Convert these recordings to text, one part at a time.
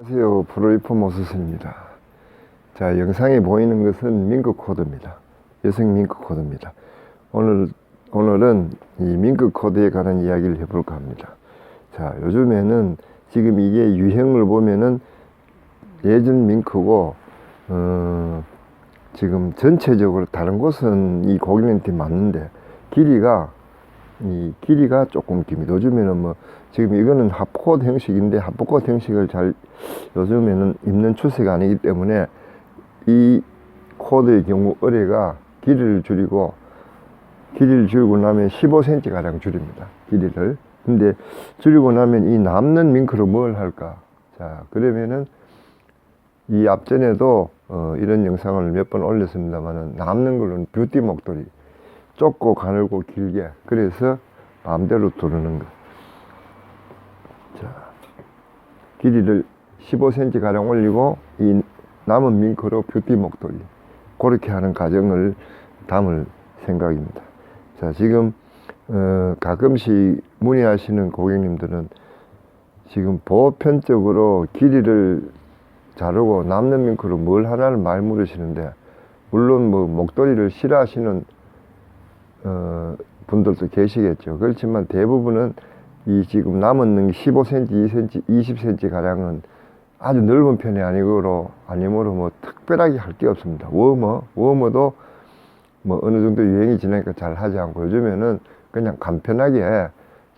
안녕하세요. 프로리포 모스스입니다. 자, 영상에 보이는 것은 밍크 코드입니다. 여성 밍크 코드입니다. 오늘, 오늘은 이 밍크 코드에 관한 이야기를 해볼까 합니다. 자, 요즘에는 지금 이게 유형을 보면은 예전 밍크고, 어, 지금 전체적으로 다른 곳은 이 고객님한테 맞는데 길이가 이 길이가 조금 깁니다. 요즘에는 뭐 지금 이거는 합코드 형식인데 합코드 형식을 잘 요즘에는 입는 추세가 아니기 때문에 이 코드의 경우 어뢰가 길이를 줄이고 길이를 줄이고 나면 15cm 가량 줄입니다. 길이를. 근데 줄이고 나면 이 남는 밍크로 뭘 할까? 자, 그러면은 이 앞전에도 어, 이런 영상을 몇 번 올렸습니다만은 남는 걸로는 뷰티 목도리 좁고 가늘고 길게 그래서 마음대로 두르는 거. 자, 길이를 15cm 가량 올리고 이 남은 밍크로 뷰티 목도리 그렇게 하는 과정을 담을 생각입니다. 자, 지금 어, 가끔씩 문의하시는 고객님들은 지금 보편적으로 길이를 자르고 남는 밍크로 뭘 하나를 말 물으시는데 물론 뭐 목도리를 싫어하시는 어, 분들도 계시겠죠. 그렇지만 대부분은 이 지금 남은 15cm, 2cm, 20cm 가량은 아주 넓은 편이 아니고로 아니므로 뭐 특별하게 할 게 없습니다. 워머, 워머도 뭐 어느 정도 유행이 지나니까 잘 하지 않고 요즘에는 그냥 간편하게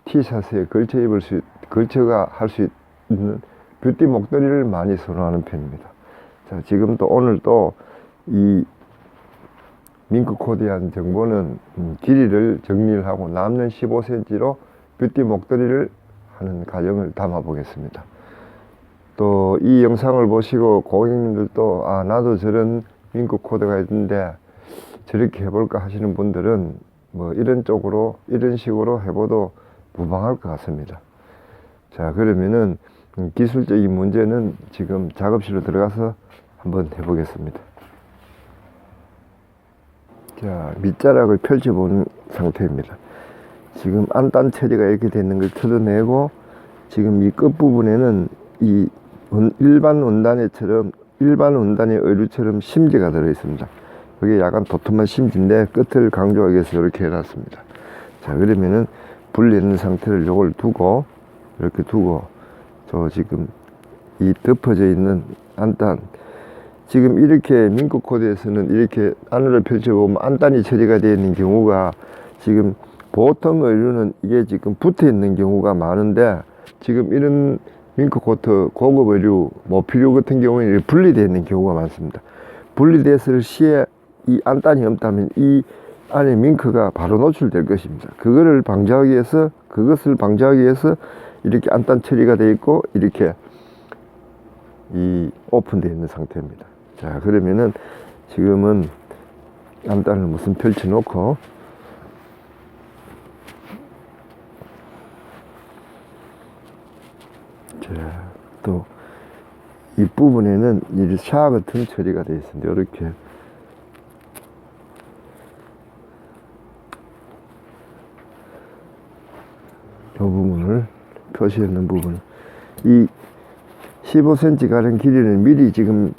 티셔츠에 걸쳐 입을 수, 걸쳐가 할 수 있는 뷰티 목도리를 많이 선호하는 편입니다. 자, 지금 또 오늘 또 이 밍크 코드에 한 정보는 음, 길이를 정리를 하고 남는 15cm로 뷰티 목도리를 하는 과정을 담아 보겠습니다. 또 이 영상을 보시고 고객님들도 아 나도 저런 밍크 코드가 있는데 저렇게 해볼까 하시는 분들은 뭐 이런 쪽으로 이런 식으로 해봐도 무방할 것 같습니다. 자 그러면은 음, 기술적인 문제는 지금 작업실로 들어가서 한번 해보겠습니다. 자, 밑자락을 펼쳐보는 상태입니다. 지금 안단 처리가 이렇게 되는 걸 뜯어내고 지금 이 끝부분에는 이 원- 일반 원단에처럼 일반 원단의 의류처럼 심지가 들어 있습니다. 여기 약간 도톰한 심지인데 끝을 강조하기 위해서 이렇게 해놨습니다. 자, 그러면은 분리있는 상태를 요걸 두고 이렇게 두고 저 지금 이 덮어져 있는 안단 지금 이렇게 민크 코드에서는 이렇게 안으로 펼쳐보면 안단이 처리가 되어 있는 경우가 지금 보통 의류는 이게 지금 붙어 있는 경우가 많은데 지금 이런 민크 코트 고급 의류 모피류 같은 경우는 이렇게 분리되어 있는 경우가 많습니다. 분리됐을 시에 이 안단이 없다면 이 안에 밍크가 바로 노출될 것입니다. 그거를 방지하기 위해서 그것을 방지하기 위해서 이렇게 안단 처리가 되어 있고 이렇게 이 오픈되어 있는 상태입니다. 자 그러면은 지금은 안단을 무슨 펼쳐 놓고 자 또 윗부분에는 이샤 같은 처리가 되어 있습니다. 이렇게 이 부분을 표시했는 부분 이 15cm 가량 길이는 미리 지금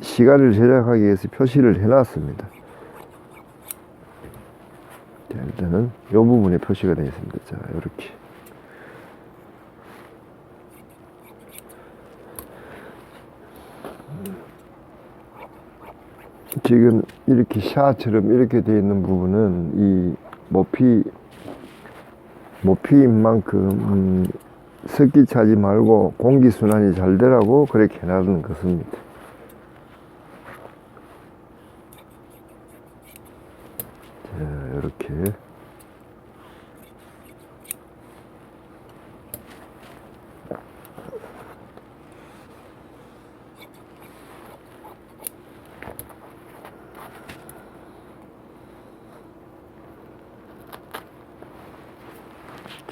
시간을 절약하기 위해서 표시를 해놨습니다. 자, 일단은 이 부분에 표시가 되어 있습니다. 자, 이렇게. 지금 이렇게 샤처럼 이렇게 되어 있는 부분은 이 모피 모피인 만큼 음, 습기 차지 말고 공기 순환이 잘 되라고 그렇게 해놨는 것입니다. 자, 이렇게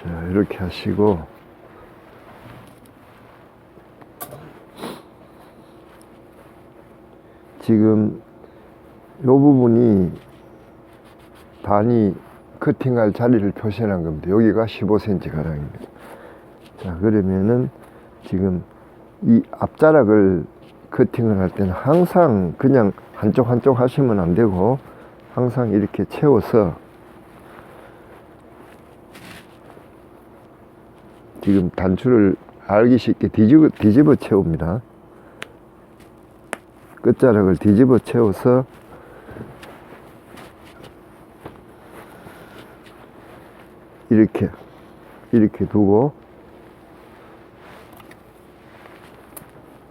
자, 이렇게 하시고 지금 요 부분이 단이 커팅할 자리를 표시한 겁니다. 여기가 15cm 가량입니다. 자, 그러면은 지금 이 앞자락을 커팅을 할 때는 항상 그냥 한쪽 한쪽 하시면 안 되고 항상 이렇게 채워서 지금 단추를 알기 쉽게 뒤집어, 뒤집어 채웁니다. 끝자락을 뒤집어 채워서 이렇게 이렇게 두고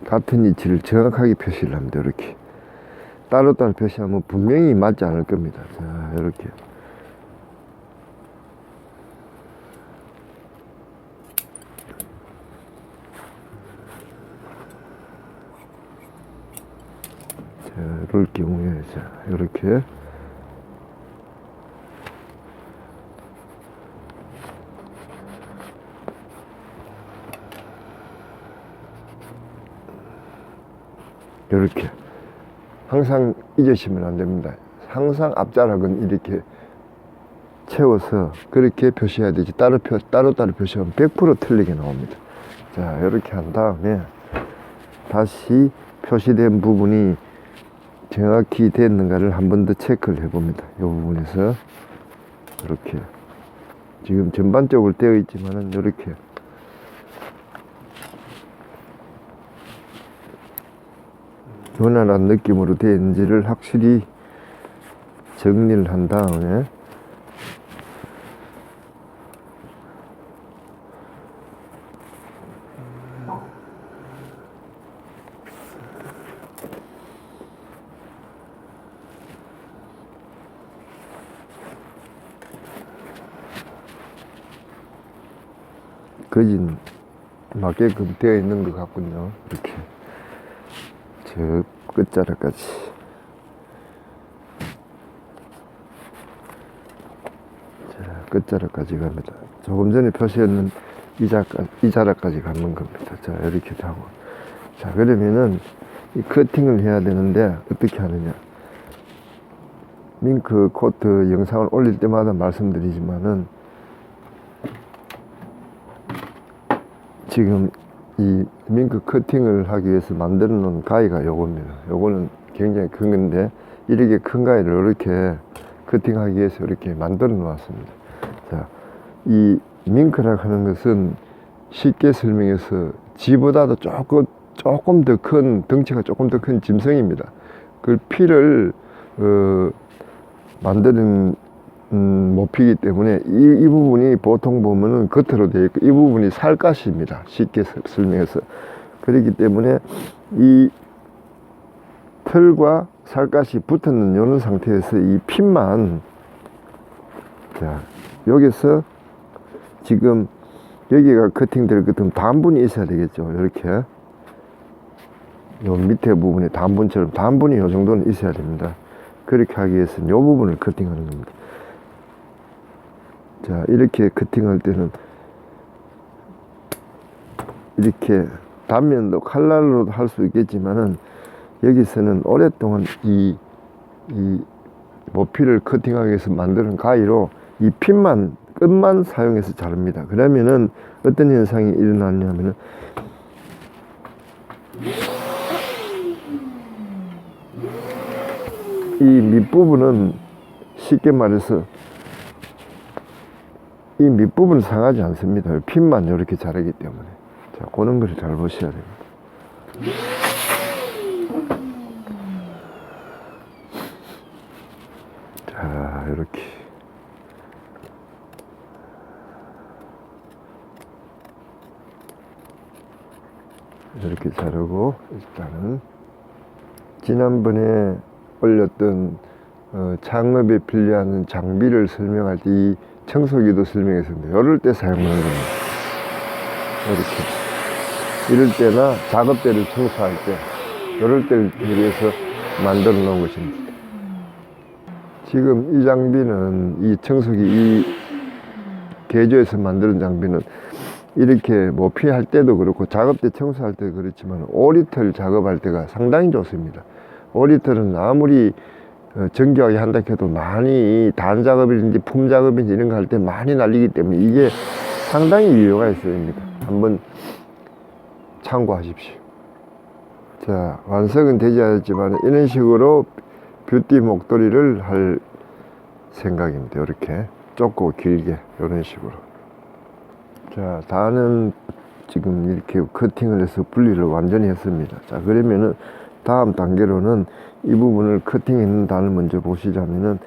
같은 위치를 정확하게 표시를 합니다. 이렇게 따로따로 표시하면 분명히 맞지 않을 겁니다. 자, 이렇게 자, 이럴 경우에 자, 이렇게 이렇게 항상 잊으시면 안 됩니다. 항상 앞자락은 이렇게 채워서 그렇게 표시해야 되지 따로 표, 따로 따로 표시하면 100% 틀리게 나옵니다. 자 이렇게 한 다음에 다시 표시된 부분이 정확히 됐는가를 한 번 더 체크를 해봅니다. 이 부분에서 이렇게 지금 전반적으로 되어 있지만은 이렇게 원활한 느낌으로 되는지를 확실히 정리를 한 다음에 거진 맞게끔 되어 있는 것 같군요. 이렇게. 저 끝자락까지 자 끝자락까지 갑니다 조금 전에 표시했는 이, 자까, 이 자락까지 가는 겁니다 자 이렇게 하고 자 그러면은 이 커팅을 해야 되는데 어떻게 하느냐 밍크 코트 영상을 올릴 때마다 말씀드리지만은 지금 이 밍크 커팅을 하기 위해서 만들어 놓은 가위가 요겁니다. 요거는 굉장히 큰 건데 이렇게 큰 가위를 이렇게 커팅하기 위해서 이렇게 만들어 놓았습니다. 자, 이 밍크라고 하는 것은 쉽게 설명해서 쥐보다도 조금 조금 더 큰 덩치가 조금 더 큰 짐승입니다. 그 피를 어, 만드는 음, 모피기 때문에 이, 이 부분이 보통 보면은 겉으로 되어 있고 이 부분이 살갗입니다. 쉽게 서- 설명해서. 그렇기 때문에 이 털과 살갗이 붙었는 이런 상태에서 이 핀만 자 여기서 지금 여기가 커팅될 것 같으면 단분이 있어야 되겠죠. 이렇게 요 밑에 부분에 단분처럼 단분이 요 정도는 있어야 됩니다. 그렇게 하기 위해서는 요 부분을 커팅하는 겁니다. 자, 이렇게 커팅할 때는 이렇게 단면도 칼날로도 할 수 있겠지만은 여기서는 오랫동안 이, 이 모피를 커팅하기 위해서 만드는 가위로 이 핀만, 끝만 사용해서 자릅니다. 그러면은 어떤 현상이 일어나냐면은 이 밑부분은 쉽게 말해서 이 밑부분은 상하지 않습니다. 핀만 이렇게 자르기 때문에. 자, 그런 걸 잘 보셔야 됩니다. 자, 이렇게. 이렇게 자르고, 일단은, 지난번에 올렸던 어, 창업에 필요한 장비를 설명할 때 이 청소기도 설명했습니다. 이럴 때 사용하는 겁니다. 이렇게. 이럴 때나 작업대를 청소할 때, 이럴 때를 위해서 만들어 놓은 것입니다. 지금 이 장비는, 이 청소기, 이 개조해서 만드는 장비는 이렇게 모피할 때도 그렇고 작업대 청소할 때도 그렇지만 오리털 작업할 때가 상당히 좋습니다. 오리털은 아무리 어, 정교하게 한다 해도 많이 단 작업이든지 품 작업이든지 이런 거 할 때 많이 날리기 때문에 이게 상당히 유효가 있어야 됩니다. 한번 참고하십시오. 자, 완성은 되지 않았지만 이런 식으로 뷰티 목도리를 할 생각입니다. 이렇게 좁고 길게 이런 식으로. 자, 다는 지금 이렇게 커팅을 해서 분리를 완전히 했습니다. 자, 그러면은 다음 단계로는 이 부분을 커팅했는 단을 먼저 보시자면은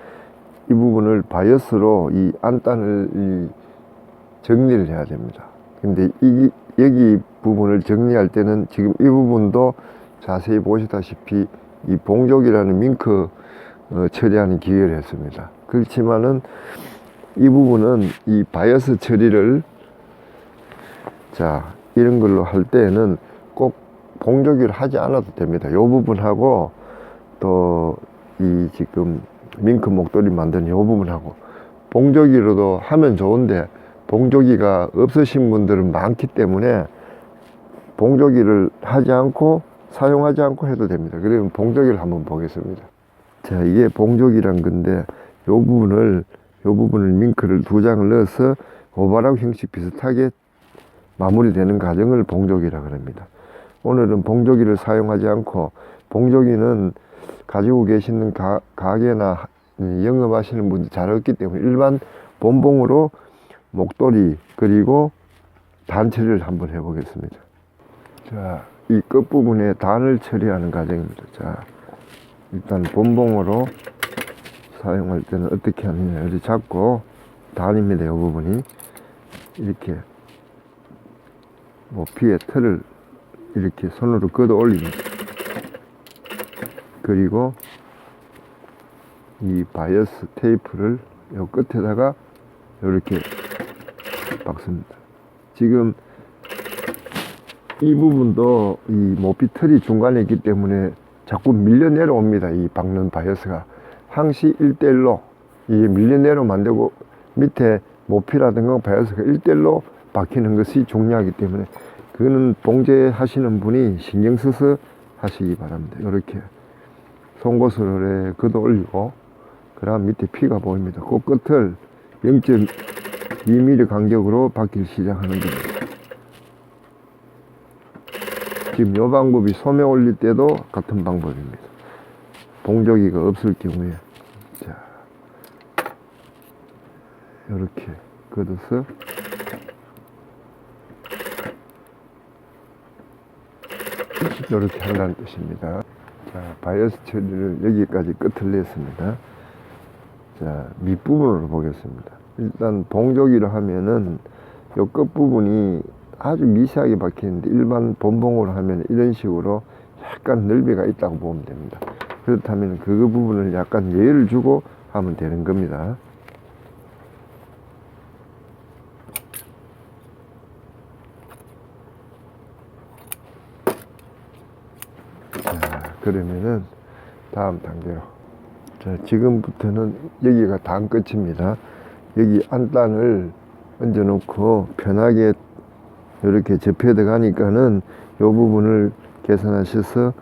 이 부분을 바이어스로 이 안단을 이 정리를 해야 됩니다. 근데 이 여기 부분을 정리할 때는 지금 이 부분도 자세히 보시다시피 이 봉족이라는 밍크 어, 처리하는 기계를 했습니다. 그렇지만은 이 부분은 이 바이어스 처리를 자 이런 걸로 할 때에는 꼭 봉조기를 하지 않아도 됩니다. 이 부분하고 또 이 지금 밍크 목도리 만드는 이 부분하고 봉조기로도 하면 좋은데 봉조기가 없으신 분들은 많기 때문에 봉조기를 하지 않고 사용하지 않고 해도 됩니다. 그러면 봉조기를 한번 보겠습니다. 자, 이게 봉조기란 건데 이 부분을 이 부분을 밍크를 두 장을 넣어서 오바락 형식 비슷하게 마무리되는 과정을 봉조기라 그럽니다. 오늘은 봉조기를 사용하지 않고 봉조기는 가지고 계시는 가, 가게나 영업하시는 분들 잘 없기 때문에 일반 본봉으로 목도리 그리고 단처리를 한번 해보겠습니다. 자, 이 끝부분에 단을 처리하는 과정입니다. 자, 일단 본봉으로 사용할 때는 어떻게 하느냐 이렇게 잡고 단입니다. 이 부분이 이렇게 모피의 틀을 이렇게 손으로 걷어 올립니다. 그리고 이 바이어스 테이프를 요 끝에다가 이렇게 박습니다. 지금 이 부분도 이 모피 틀이 중간에 있기 때문에 자꾸 밀려 내려옵니다. 이 박는 바이어스가 항시 1대1로 이게 밀려 내려 만들고 밑에 모피라든가 바이어스가 1대1로 박히는 것이 중요하기 때문에 그거는 봉제하시는 분이 신경 써서 하시기 바랍니다. 이렇게 송곳으로 걷어 올리고 그 다음 밑에 피가 보입니다. 그 끝을 0.2mm 간격으로 박기를 시작하는 겁니다. 지금 이 방법이 소매 올릴 때도 같은 방법입니다. 봉조기가 없을 경우에 자 이렇게 걷어서 이렇게 한다는 뜻입니다. 자, 바이어스 처리를 여기까지 끝을 냈습니다. 자, 밑부분으로 보겠습니다. 일단 봉조기를 하면은 요 끝부분이 아주 미세하게 박히는데 일반 본봉으로 하면 이런 식으로 약간 넓이가 있다고 보면 됩니다. 그렇다면 그 부분을 약간 예를 주고 하면 되는 겁니다. 자, 그러면은 다음 단계로. 자, 지금부터는 여기가 단 끝입니다. 여기 안단을 얹어 놓고 편하게 이렇게 접혀 들어가니까는 이 부분을 계산하셔서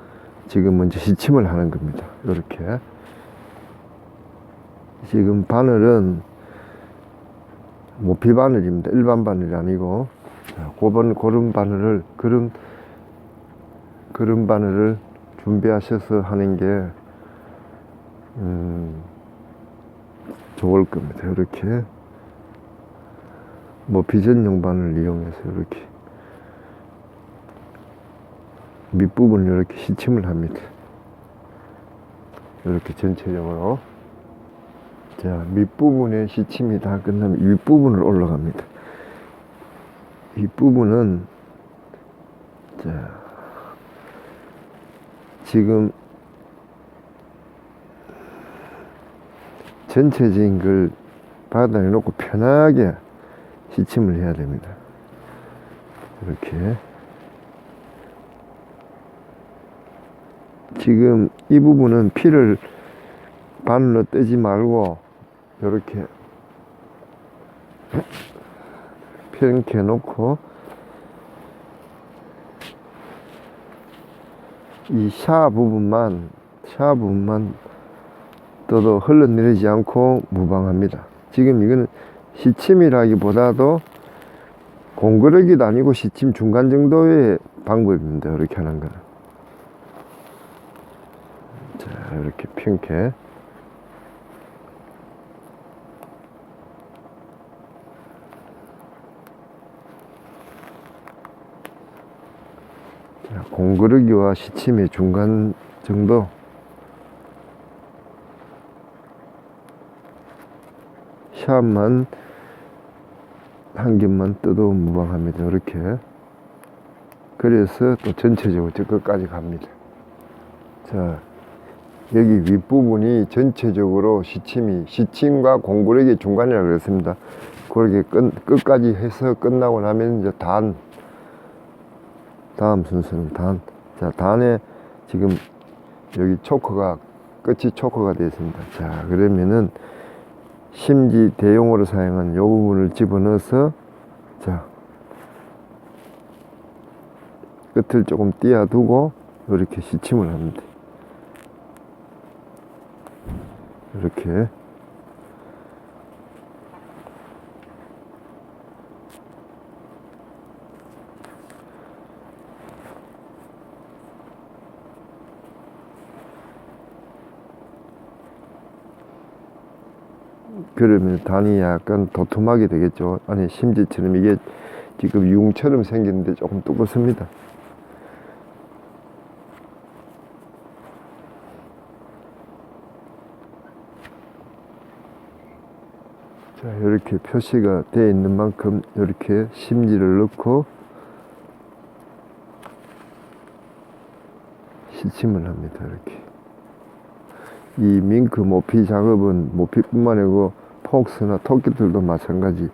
지금 먼저 시침을 하는 겁니다. 이렇게. 지금 바늘은 모피 바늘입니다. 일반 바늘이 아니고. 자, 고번, 고름 바늘을, 그름, 그름 바늘을 준비하셔서 하는 게, 음, 좋을 겁니다. 이렇게. 뭐 비전용 바늘 이용해서 이렇게 밑부분을 이렇게 시침을 합니다. 이렇게 전체적으로 자 밑부분의 시침이 다 끝나면 윗부분을 올라갑니다. 윗부분은 자 지금 전체적인 걸 바닥에 놓고 편하게 시침을 해야 됩니다. 이렇게. 지금 이 부분은 피를 바늘로 떼지 말고 이렇게 평게 놓고 이 샤 부분만 샤 부분만 떠도 흘러내리지 않고 무방합니다. 지금 이거는 시침이라기보다도 공그러기도 아니고 시침 중간 정도의 방법입니다. 이렇게 하는 거는. 자, 이렇게 평캐. 공그르기와 시침의 중간 정도. 샷만 한 겹만 떠도 무방합니다. 이렇게. 그래서 또 전체적으로 저 끝까지 갑니다. 자, 여기 윗부분이 전체적으로 시침이, 시침과 공구력의 중간이라고 그랬습니다. 그렇게 끝, 끝까지 해서 끝나고 나면 이제 단, 다음 순서는 단. 자, 단에 지금 여기 초커가, 끝이 초커가 되어 있습니다. 자, 그러면은 심지 대용으로 사용한 요 부분을 집어넣어서, 자, 끝을 조금 띄어두고 이렇게 시침을 합니다. 이렇게 그러면 단이 약간 도톰하게 되겠죠. 아니 심지처럼 이게 지금 융처럼 생겼는데 조금 두껍습니다. 자, 이렇게 표시가 되어 있는 만큼 이렇게 심지를 넣고 시침을 합니다. 이렇게. 이 밍크 모피 작업은 모피뿐만 아니고 폭스나 토끼들도 마찬가지.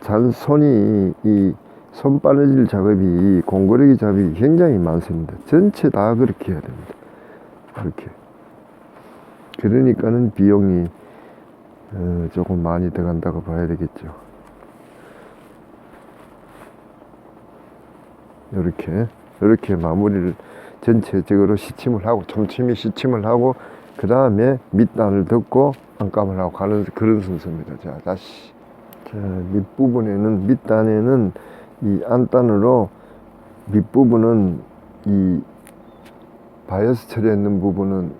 잔 손이 이 손바느질 작업이 공거리기 작업이 굉장히 많습니다. 전체 다 그렇게 해야 됩니다. 이렇게. 그러니까는 비용이 어, 조금 많이 들어간다고 봐야 되겠죠. 이렇게 이렇게 마무리를 전체적으로 시침을 하고 촘촘히 시침을 하고 그 다음에 밑단을 덮고 안감을 하고 가는 그런 순서입니다. 자 다시 자 밑부분에는 밑단에는 이 안단으로 밑부분은 이 바이어스 처리했는 부분은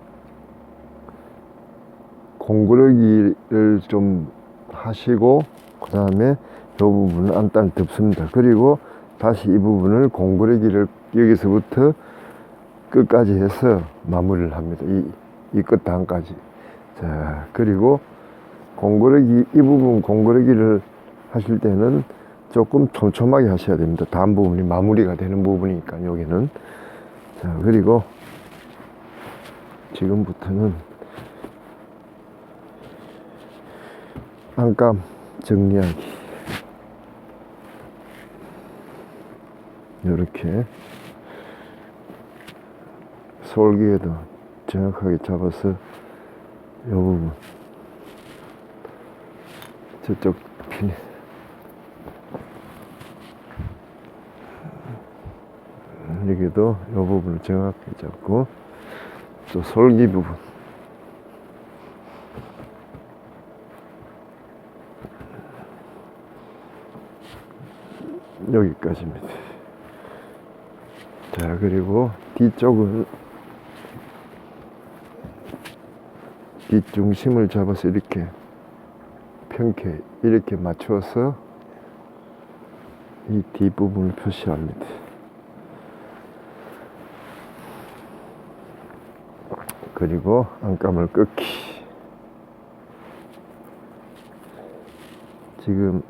공구르기를 좀 하시고 그 다음에 이 부분을 안단을 덮습니다. 그리고 다시 이 부분을 공구르기를 여기서부터 끝까지 해서 마무리를 합니다. 이, 이 끝 단까지. 자, 그리고 공구르기, 이 부분 공구르기를 하실 때는 조금 촘촘하게 하셔야 됩니다. 다음 부분이 마무리가 되는 부분이니까, 여기는. 자, 그리고 지금부터는 안감 정리하기 이렇게 솔기에도 정확하게 잡아서 이 부분. 저쪽 핀 여기도 이 부분을 정확하게 잡고 또 솔기 부분. 여기까지입니다. 자, 그리고 뒤쪽은 뒷중심을 잡아서 이렇게 평게 이렇게 맞춰서 이 뒷부분을 표시합니다. 그리고 안감을 끊기. 지금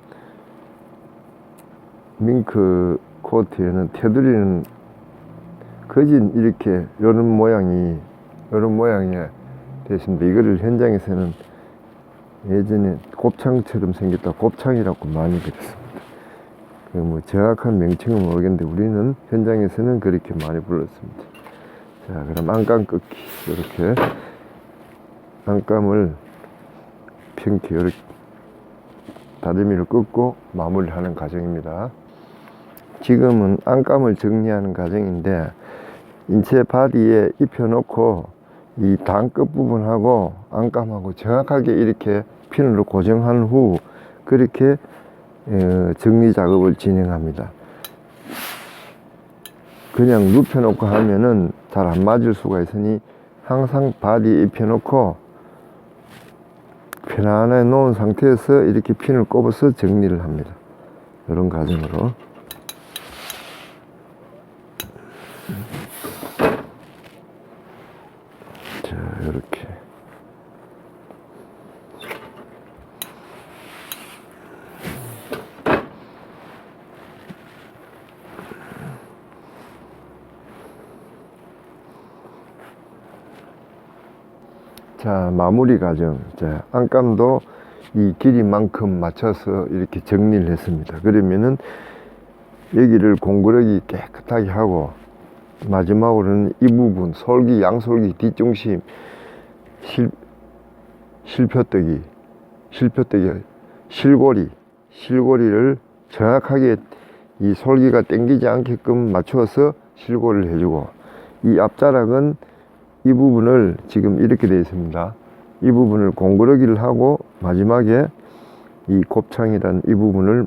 밍크 코트에는 테두리는 거진 이렇게 이런 모양이 이런 모양이 됐습니다. 이거를 현장에서는 예전에 곱창처럼 생겼다 곱창이라고 많이 그랬습니다. 그 뭐 정확한 명칭은 모르겠는데 우리는 현장에서는 그렇게 많이 불렀습니다. 자 그럼 안감 끊기 이렇게 안감을 평키 이렇게 다리미를 끊고 마무리하는 과정입니다. 지금은 안감을 정리하는 과정인데 인체 바디에 입혀놓고 이 단 끝 부분하고 안감하고 정확하게 이렇게 핀으로 고정한 후 그렇게 어, 정리 작업을 진행합니다. 그냥 눕혀놓고 하면은 잘 안 맞을 수가 있으니 항상 바디 입혀놓고 편안하게 놓은 상태에서 이렇게 핀을 꼽아서 정리를 합니다. 이런 과정으로. 자, 이렇게. 자, 마무리 과정. 자, 안감도 이 길이만큼 맞춰서 이렇게 정리를 했습니다. 그러면은 여기를 공구력이 깨끗하게 하고 마지막으로는 이 부분 솔기 양솔기 뒷중심 실 실표뜨기 실표뜨기 실고리 실고리를 정확하게 이 솔기가 당기지 않게끔 맞추어서 실고리를 해주고 이 앞자락은 이 부분을 지금 이렇게 되어 있습니다. 이 부분을 공그러기를 하고 마지막에 이 곱창이란 이 부분을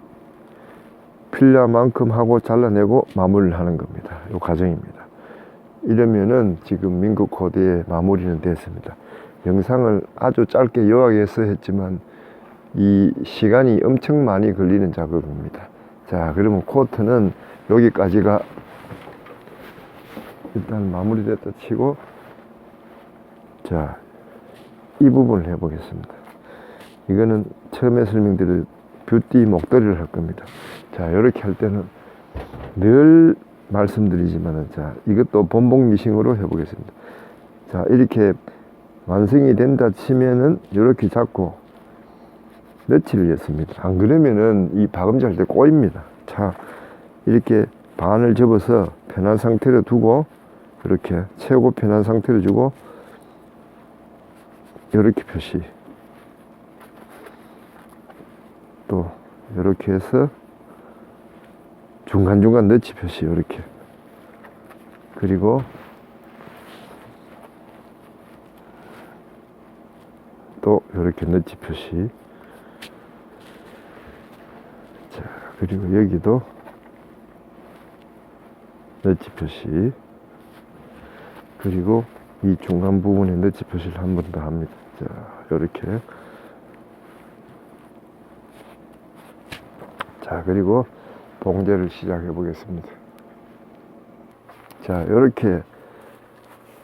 필요만큼 하고 잘라내고 마무리를 하는 겁니다. 이 과정입니다. 이러면은 지금 민국 코드의 마무리는 됐습니다. 영상을 아주 짧게 요약해서 했지만 이 시간이 엄청 많이 걸리는 작업입니다. 자, 그러면 코트는 여기까지가 일단 마무리됐다 치고 자, 이 부분을 해보겠습니다. 이거는 처음에 설명드린 뷰티 목도리를 할 겁니다. 자, 이렇게 할 때는 늘 말씀드리지만은 자, 이것도 본봉 미싱으로 해보겠습니다. 자, 이렇게 완성이 된다 치면은 이렇게 잡고 너치를 했습니다. 안 그러면은 이 박음질 할때 꼬입니다. 자, 이렇게 반을 접어서 편한 상태로 두고 이렇게 최고 편한 상태로 주고 이렇게 표시. 또 이렇게 해서 중간중간 너치 표시 이렇게. 그리고 또 이렇게 너치 표시. 자 그리고 여기도 너치 표시. 그리고 이 중간 부분에 너치 표시를 한 번 더 합니다. 자, 이렇게. 자, 그리고 봉제를 시작해 보겠습니다. 자, 이렇게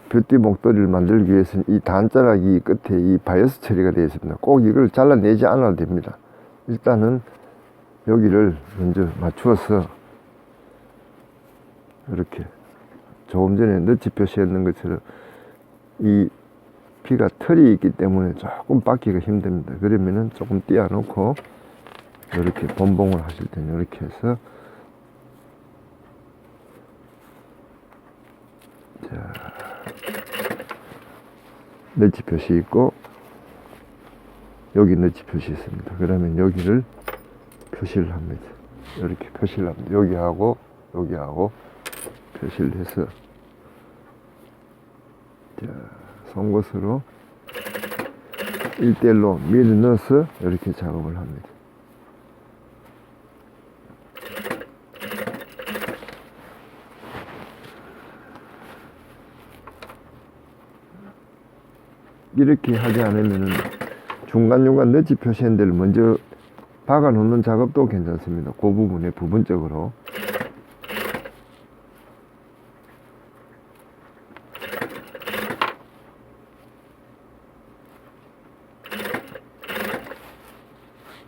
뷰티 목도리를 만들기 위해서는 이 단자락이 끝에 이 바이어스 처리가 되어 있습니다. 꼭 이걸 잘라내지 않아도 됩니다. 일단은 여기를 먼저 맞추어서 이렇게 조금 전에 너치 표시했는 것처럼 이 피가 털이 있기 때문에 조금 받기가 힘듭니다. 그러면은 조금 띄워놓고 이렇게 본봉을 하실 때는 이렇게 해서 자 너치 표시 있고 여기 너치 표시 있습니다. 그러면 여기를 표시를 합니다. 이렇게 표시를 합니다. 여기하고 여기하고 표시를 해서 자, 송곳으로 1대1로 밀어 넣어서 이렇게 작업을 합니다. 이렇게 하지 않으면은 중간중간 너치 표시한 데를 먼저 박아 놓는 작업도 괜찮습니다. 그 부분에 부분적으로.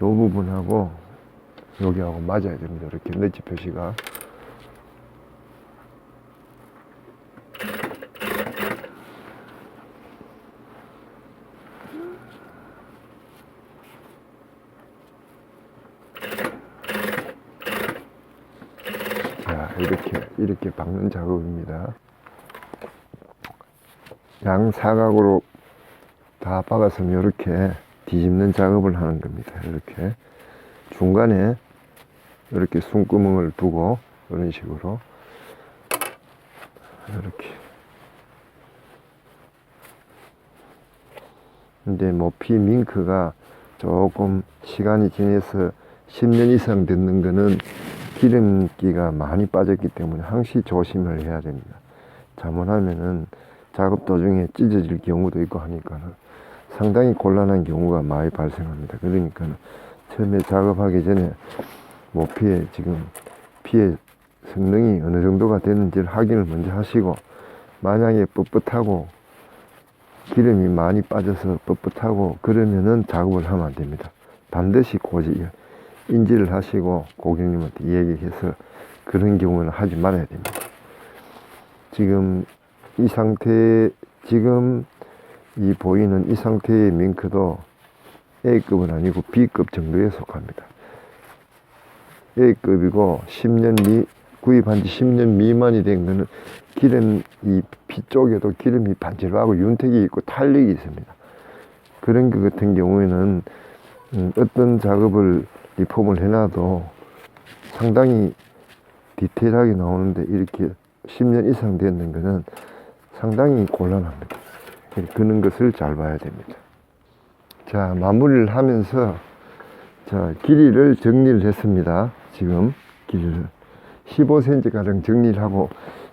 요 부분하고 여기하고 맞아야 됩니다. 이렇게 너치 표시가. 자, 이렇게, 이렇게 박는 작업입니다. 양 사각으로 다 박았으면 이렇게 뒤집는 작업을 하는 겁니다. 이렇게 중간에 이렇게 숨구멍을 두고 이런 식으로 이렇게 근데 모피 밍크가 조금 시간이 지나서 10년 이상 됐는 거는 기름기가 많이 빠졌기 때문에 항시 조심을 해야 됩니다. 잘못하면은 작업 도중에 찢어질 경우도 있고 하니까는 상당히 곤란한 경우가 많이 발생합니다. 그러니까 처음에 작업하기 전에 모피에 지금 피의 성능이 어느 정도가 되는지를 확인을 먼저 하시고 만약에 뻣뻣하고 기름이 많이 빠져서 뻣뻣하고 그러면은 작업을 하면 안 됩니다. 반드시 고지 인지를 하시고 고객님한테 얘기해서 그런 경우는 하지 말아야 됩니다. 지금 이 상태 지금 이 보이는 이 상태의 밍크도 A급은 아니고 B급 정도에 속합니다. A급이고 10년 미 구입한 지 10년 미만이 된 거는 기름 이 피 쪽에도 기름이 반질하고 윤택이 있고 탄력이 있습니다. 그런 것 같은 경우에는 음, 어떤 작업을 리폼을 해놔도 상당히 디테일하게 나오는데 이렇게 10년 이상 됐는 거는 상당히 곤란합니다. 그런 것을 잘 봐야 됩니다. 자, 마무리를 하면서 자, 길이를 정리를 했습니다. 지금 길이를 15cm 가량 정리를 하고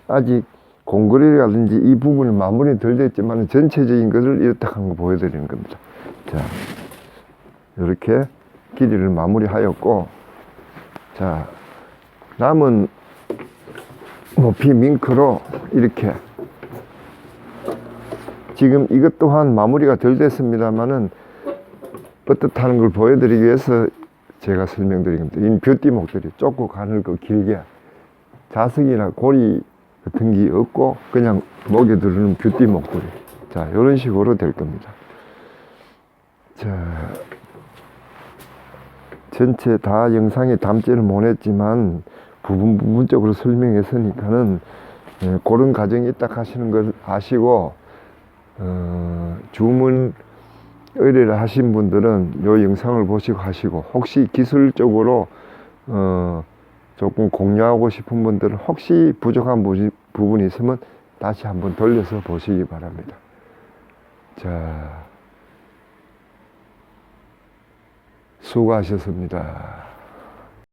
아직 공거리라든지 이 부분은 마무리 덜 됐지만 전체적인 것을 이렇다 한 거 보여드리는 겁니다. 자, 이렇게 길이를 마무리하였고 자, 남은 높이 밍크로 이렇게 지금 이것 또한 마무리가 덜 됐습니다만은 뻣뻣하는 걸 보여드리기 위해서 제가 설명드린 겁니다. 이 뷰티 목도리 좁고 가늘고 길게 자석이나 고리 같은 게 없고 그냥 목에 두르는 뷰티 목도리. 자, 이런 식으로 될 겁니다. 자, 전체 다 영상에 담지를 못했지만 부분 부분적으로 설명했으니까는 예, 그런 과정이 있다 하시는 걸 아시고 어, 주문 의뢰를 하신 분들은 이 영상을 보시고 하시고 혹시 기술적으로 어, 조금 공유하고 싶은 분들은 혹시 부족한 부- 부분이 있으면 다시 한번 돌려서 보시기 바랍니다. 자, 수고하셨습니다.